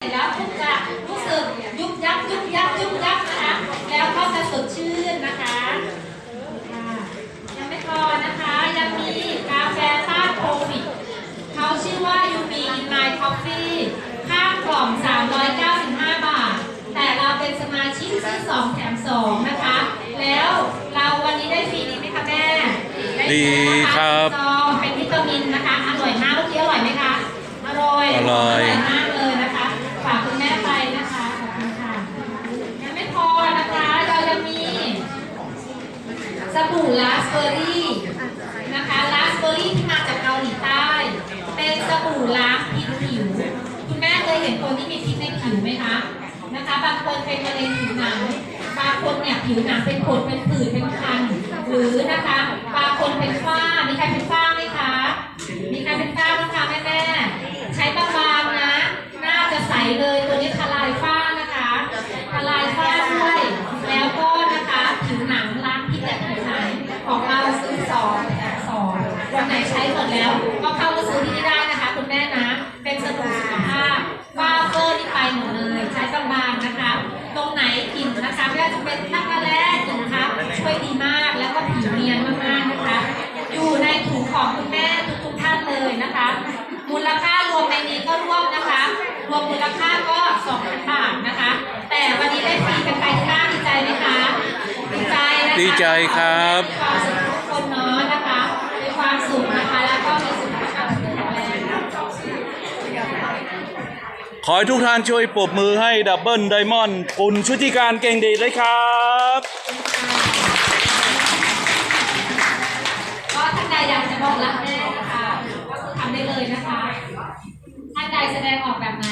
เสร็จแล้วทุกจะรู้สึกยุบยับยุบยับยุบยับนะคะแล้วก็จะสดชื่นนะคะค่ะยังไม่พอนะคะยังมีกาแฟต้านโควิดเขาชื่อว่า UB in my coffee ค่ากล่อง 395 บาท แต่เราเป็นสมาชิกซื้อ2แถม 2 นะคะ แล้วเราวันนี้ได้ฟรีดีไหมคะแม่ไฟดีครับซองเป็นวิตามินนะคะ อร่อยมากเมื่อกี้อร่อยไหมคะ อร่อย อร่อย มากเลยนะคะ ฝากคุณแม่ไปนะคะ ขอบคุณค่ะ ยังไม่พอนะคะ เราจะมี สบู่ลาสเบอร์รี่นะคะลาสเบอร์รี่ที่มาจากเกาหลีใต้ เป็นสบู่ล้างพิษผิว คุณแม่เคยเห็นคนที่มีพิษในผิวไหมคะนะคะบางคนเป็นมะเร็งผิวหนังบางคนเนี่ยผิวหนังเป็นผดเป็นผื่นเป็นคันหรือนะคะบางคนเป็นฝ้า ดีใจครับมีความสุขทุกคนเนาะนะคะมีความสุขนะคะแล้วก็มีสุขภาพที่แข็งแรงนะคะขอให้ทุกท่านช่วยปรบมือให้ดับเบิลไดมอนด์คุณชุติการเก่งดีเลยครับก็ท่านใดอยากจะบอกรักแม่นะคะก็คือทำได้เลยนะคะท่านใดแสดงออกแบบไหน